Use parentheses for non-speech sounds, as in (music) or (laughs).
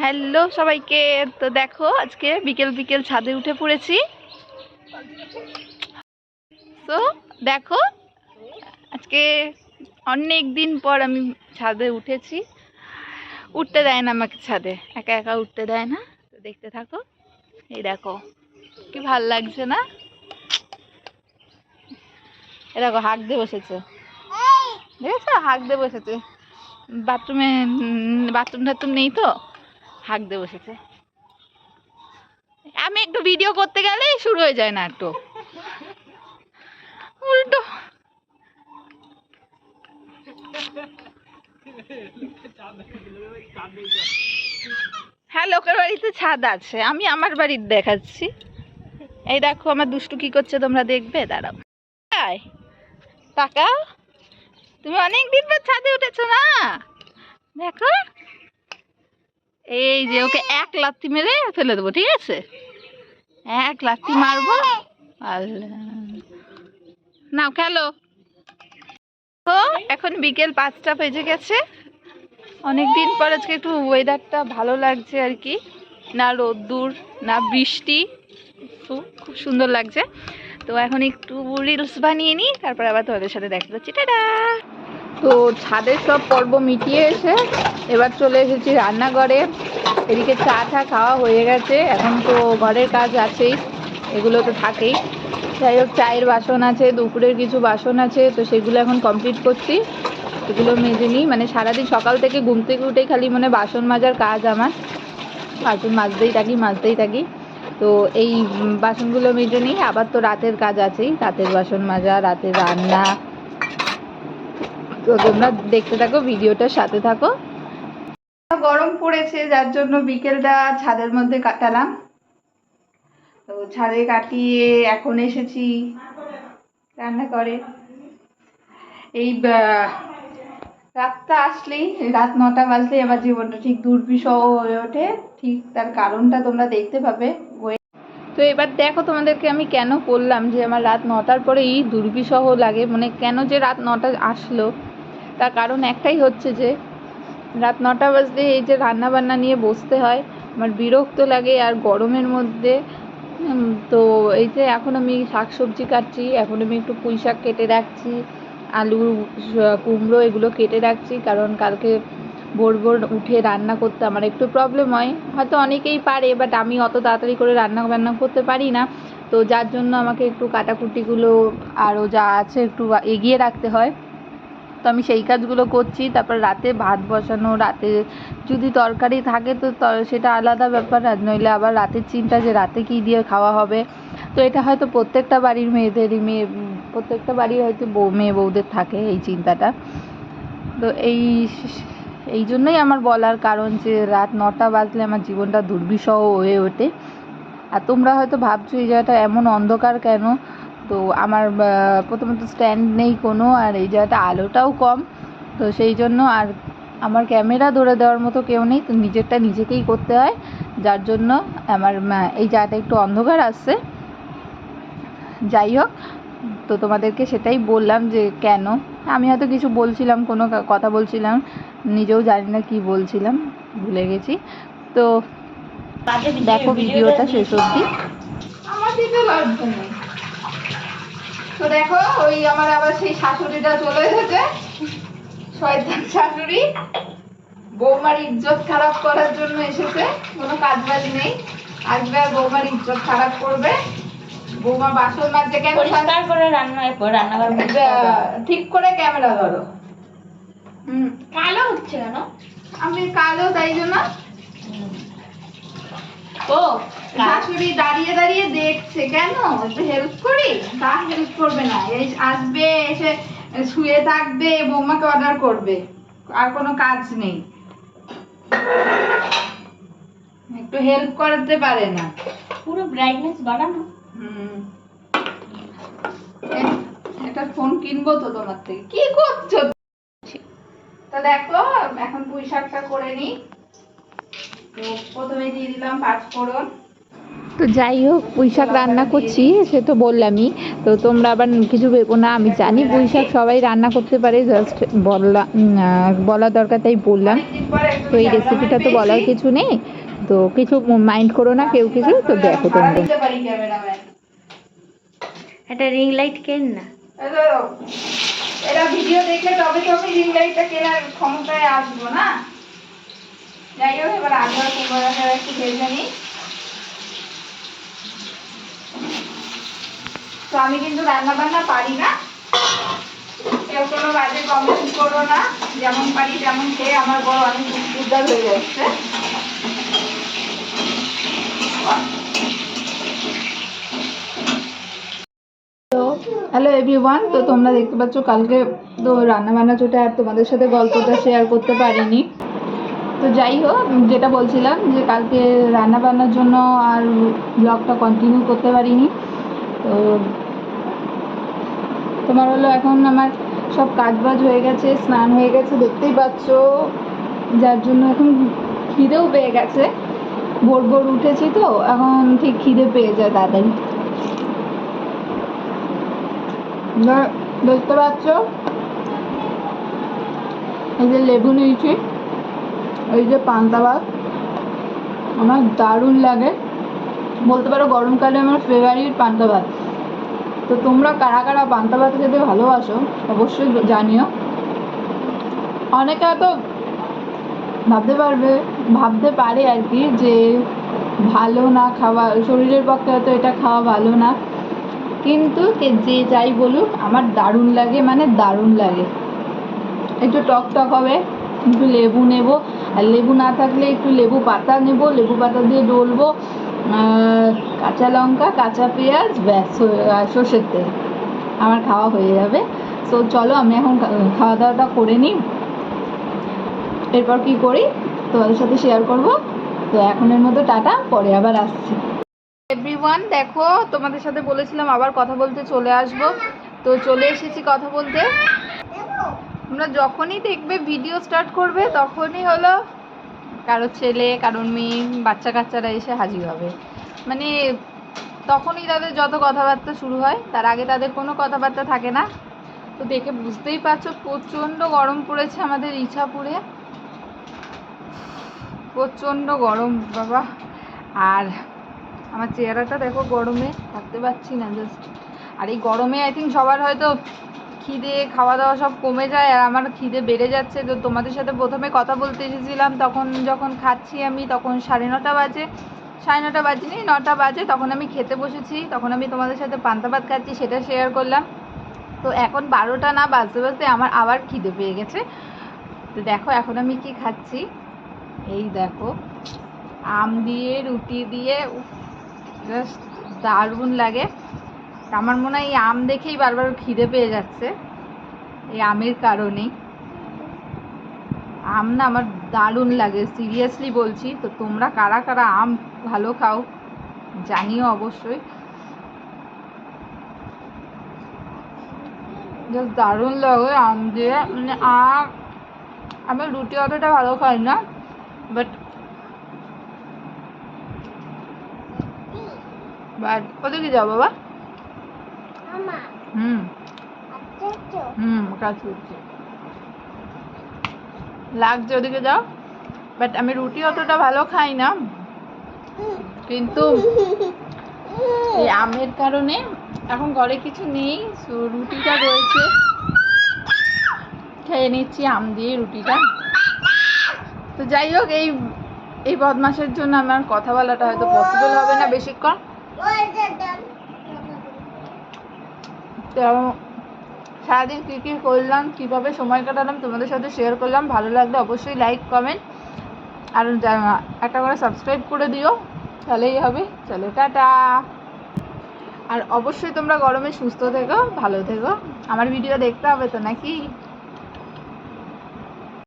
Hello সবাইকে, তো দেখো আজকে বিকেল বিকেল ছাদে উঠে পড়েছি। তো দেখো, আজকে অনেক দিন পর আমি ছাদে উঠেছি। উঠতে দেয় না আমাকে ছাদে, একা একা উঠতে দেয় না। তো দেখতে থাকো, এই দেখো, কি ভালো লাগছে না? এ দেখো হাঁক দিয়ে বসেছে। দেখেছ? হাঁক দিয়ে বসেছে। বাথরুমে বাথরুম টাথরুম নেই তো? হাঁক দিয়ে বসেছে। আমি একটু ভিডিও করতে গেলেই শুরু হয়ে যায় না একটু উল্টো। হ্যাঁ লোকের বাড়িতে ছাদ আছে। আমি আমার বাড়ির দেখাচ্ছি। এই দেখো, আমার দুষ্টু কি করছে তোমরা দেখবে? দাঁড়াও। টাকা তুমি অনেক দিন পর ছাদে উঠেছো না? দেখো। এই যে ওকে এক লাত্তি মেরে ফেলে দেবো, ঠিক আছে? এক লাত্তি মারবো। আল্লাহ নাও, খেলো। তো এখন বিকেল পাঁচটা বেজে গেছে। অনেক দিন পর আজকে একটু ওয়েদারটা ভালো লাগছে আর কি। না রোদ্দুর, না বৃষ্টি খুব সুন্দর লাগছে। তো এখন একটু রিলস বানিয়ে নিই, তারপর আবার তোমাদের সাথে দেখা যাচ্ছি টাটা! তো ছাদের সব পর্ব মিটিয়ে এসে এবার চলে এসেছি রান্নাঘরে। এদিকে চা টা খাওয়া হয়ে গেছে। এখন তো ঘরের কাজ আছেই, এগুলো তো থাকেই। যাই হোক, চায়ের বাসন আছে, দুপুরের কিছু বাসন আছে, তো সেগুলো এখন কমপ্লিট করছি। এগুলো মেজে নিই মানে সারাদিন সকাল থেকে ঘুম থেকে উঠেই খালি মানে বাসন মাজার কাজ আমার। বাসন মাজতেই থাকি মাজতেই থাকি। তো এই বাসনগুলো মেজে নিই, আবার তো রাতের কাজ আছেই, রাতের বাসন মাজা, রাতের রান্না। তো তোমরা দেখতে থাকো, ভিডিওটার সাথে থাকো। গরম পড়েছে, যার জন্য বিকেলটা ছাদের মধ্যে কাটালাম। তো ছাদে কাটিয়ে এখন এসেছি রান্না করে এই রাতটা আসলেই, রাত নটা বাজলেই আমার জীবনটা ঠিক দুর্বিষহ হয়ে ওঠে। ঠিক তার কারণটা তোমরা দেখতে পাবে। তো এবার দেখো তোমাদেরকে আমি কেন বললাম যে আমার রাত নটার পরেই দুর্বিষহ লাগে। মানে কেন যে রাত নটা আসলো, তার কারণ একটাই হচ্ছে যে রাত নটা বাজলে এই যে রান্না বান্না নিয়ে বসতে হয়, আমার বিরক্ত লাগে আর গরমের মধ্যে তো এই যে এখন আমি শাক সবজি কাটছি, এখন আমি একটু পুঁই শাক কেটে রাখছি, আলু কুমড়ো এগুলো কেটে রাখছি, কারণ কালকে ভোর ভোর উঠে রান্না করতে আমার একটু প্রবলেম হয়। হয়তো অনেকেই পারে বাট আমি অত তাড়াতাড়ি করে রান্না বান্না করতে পারি না। তো যার জন্য আমাকে একটু কাটাকুটিগুলো আরও যা আছে একটু এগিয়ে রাখতে হয়। তো আমি সেই কাজগুলো করছি, তারপর রাতে ভাত বসানো, রাতে যদি তরকারি থাকে তো সেটা আলাদা ব্যাপার, আর নইলে আবার রাতের চিন্তা যে রাতে কী দিয়ে খাওয়া হবে। তো এটা হয়তো প্রত্যেকটা বাড়ির মেয়েদেরই মেয়ে, প্রত্যেকটা বাড়ির হয়তো বউ, মেয়ে বউদের থাকে এই চিন্তাটা। তো এই এই জন্যই আমার বলার কারণ যে রাত নটা বাজলে আমার জীবনটা দুর্বিষহ হয়ে ওঠে। আর তোমরা হয়তো ভাবছ এই জায়গাটা এমন অন্ধকার কেন? তো আমার প্রথমত স্ট্যান্ড নেই কোনো আর এই জায়গাটা আলোটাও কম। তো সেই জন্য আর আমার ক্যামেরা ধরে দেওয়ার মতো কেউ নেই তো নিজেরটা নিজেকেই করতে হয়। যার জন্য আমার এই জায়গাটা একটু অন্ধকার আসছে যাই হোক তো তোমাদেরকে সেটাই বললাম যে কেন? আমি হয়তো কিছু বলছিলাম কোনো কথা বলছিলাম নিজেও জানি না কি বলছিলাম ভুলে গেছি। তো দেখো ভিডিওটা শেষ অবধি। তো দেখো ওই আমার আবার সেই শাশুড়িটা চলে এসেছে। শয়তান শাশুড়ি। বৌমার ইজ্জত খারাপ করার জন্য এসেছে। কোনো কাজ বাজ নেই। আসবে আর বৌমার ইজ্জত খারাপ করবে। বৌমা বাসন মাজছে কেন? পরিষ্কার করে রান্না রান্নাঘর ঠিক করে ক্যামেরা ধরো। হুম। কালো হচ্ছে কেন? আমি কালো তাই জন্য। ও শাশুড়ি দাঁড়িয়ে দাঁড়িয়ে দেখছে কেন? একটু হেল্প করি? তা হেল্প করবে না। এই আসবে এসে শুয়ে থাকবে বৌমাকে অর্ডার করবে। আর কোনো কাজ নেই। একটু হেল্প করতে পারে না। পুরো ব্রাইটনেস বাড়ানো। হুম। এ- একটা ফোন কিনবো তো তোমার থেকে। কি করছ? তো দেখো এখন পুঁই শাকটা করে নি তো প্রথমে দিয়ে দিলাম পাঁচ তো যাই হোক পুঁই শাক রান্না করছি সে তো বললামই। তো তোমরা আবার কিছু ভেবো না আমি জানি পুঁই শাক সবাই রান্না করতে পারে জাস্ট বলা আহ, বলা দরকার তাই বললাম। তো এই রেসিপিটা তো বলার কিছু নেই। তো কিছু মাইন্ড করো না কেউ কিছু তো দেখো তোমরা। একটা রিং লাইট কেন না? এরা ভিডিও দেখলে তবে তো আমি রিং লাইটটা কেনার ক্ষমতায় আসব না? যাই হোক এবার একটু ভেজে নিই। তো আমি কিন্তু রান্না বান্না পারি না। কেউ কোনো বাজে করো না। যেমন পারি তেমন খেয়ে আমার বড় অনেক উদ্ধার হয়ে যাচ্ছে। হ্যালো এভরিওয়ান তো তোমরা দেখতে পাচ্ছ, কালকে তো রান্না বান্না চোটে আর তোমাদের সাথে গল্পটা শেয়ার করতে পারিনি। তো যাই হোক, যেটা বলছিলাম যে কালকে রান্না বান্নার জন্য আর ব্লগটা কন্টিনিউ করতে পারিনি। তো তোমার হলো এখন আমার সব কাজ বাজ হয়ে গেছে, স্নান হয়ে গেছে, দেখতেই পাচ্ছ। যার জন্য এখন খিদেও পেয়ে গেছে। ভোর ভোর উঠেছি তো, এখন ঠিক খিদে পেয়ে যায় তাড়াতাড়ি। দেখতে পাচ্ছ? এই যে লেবু নিয়েছি। এই যে পান্তা ভাত, আমার দারুণ লাগে। বলতে পারো গরমকালে আমার ফেভারিট পান্তা ভাত। তো তোমরা কারা কারা পান্তা ভাত খেতে ভালোবাসো, অবশ্যই জানিও। অনেকে হয়তো ভাবতে পারবে, ভাবতে পারে আর কি যে ভালো না খাওয়া, শরীরের পক্ষে হয়তো এটা খাওয়া ভালো না। কিন্তু যে যাই বলুক, আমার দারুণ লাগে মানে দারুণ লাগে। একটু টক টক হবে, একটু লেবু নেব। আর লেবু না থাকলে একটু লেবু পাতা নেব, লেবু পাতা দিয়ে ডলবো কাঁচা লঙ্কা, কাঁচা পেঁয়াজ, ব্যাস সর্ষের তেল। আমার খাওয়া হয়ে যাবে। সো চলো আমি এখন খাওয়া দাওয়াটা করে নিই। এরপর কি করি? তোমাদের সাথে শেয়ার করব। তো এখনের মতো টাটা, পরে আবার আসছি। এভরিওয়ান দেখো, তোমাদের সাথে বলেছিলাম আবার কথা বলতে চলে আসব। তো চলে এসেছি কথা বলতে। তোমরা যখনই দেখবে ভিডিও স্টার্ট করবে, তখনই হলো কারোর ছেলে, কারোর মেয়ে, বাচ্চা কাচ্চারা এসে হাজির হবে। মানে তখনই তাদের যত কথাবার্তা শুরু হয়, তার আগে তাদের কোনো কথাবার্তা থাকে না। তো দেখে বুঝতেই পারছ, প্রচণ্ড গরম পড়েছে আমাদের ইছাপুরে। প্রচণ্ড গরম, বাবা। আর আমার চেহারাটা দেখো গরমে থাকতে পারছি না জাস্ট আর এই গরমে আই থিঙ্ক সবার হয়তো খিদে খাওয়া দাওয়া সব কমে যায় আর আমার খিদে বেড়ে যাচ্ছে। তো তোমাদের সাথে প্রথমে কথা বলতে এসেছিলাম, তখন যখন খাচ্ছি আমি তখন সাড়ে নটা বাজে, সাড়ে নটা বাজেনি নটা বাজে, তখন আমি খেতে বসেছি, তখন আমি তোমাদের সাথে পান্তা ভাত খাচ্ছি, সেটা শেয়ার করলাম। তো এখন বারোটা না বাজতে বাজতে আমার আবার খিদে পেয়ে গেছে। তো দেখো এখন আমি কি খাচ্ছি? এই দেখো, আম দিয়ে, রুটি দিয়ে জাস্ট দারুণ লাগে। আমার মনে হয় এই আম দেখেই বারবার খিদে পেয়ে যাচ্ছে। এই আমের কারণেই। আম না আমার দারুণ লাগে সিরিয়াসলি বলছি। তো তোমরা কারা কারা আম ভালো খাও, জানিও অবশ্যই। জাস্ট দারুণ লাগে আম দিয়ে। মানে আম আমি রুটি অতটা ভালো খাই না বাট বাট ওদিকে যাও বাবা। হুম। হুম কাজ করছি লাগছে ওদিকে যাও। বাট আমি রুটি অতটা ভালো খাই না। কিন্তু (laughs) এই আমের কারণে এখন ঘরে কিছু নেই রুটিটা রয়েছে। খেয়ে নিচ্ছি আম দিয়ে রুটিটা। তো যাই হোক এই এই বদমাসের জন্য আমার কথা বলাটা হয়তো পসিবল হবে না বেশিক্ষণ। সারাদিন কী কী করলাম, কীভাবে সময় কাটালাম তোমাদের সাথে শেয়ার করলাম, ভালো লাগলে অবশ্যই লাইক কমেন্ট আর একটা করে সাবস্ক্রাইব করে দিও, তাহলেই হবে। চলো, টাটা। আর অবশ্যই তোমরা গরমে সুস্থ থেকো, ভালো থেকো। আমার ভিডিও দেখতে হবে তো নাকি?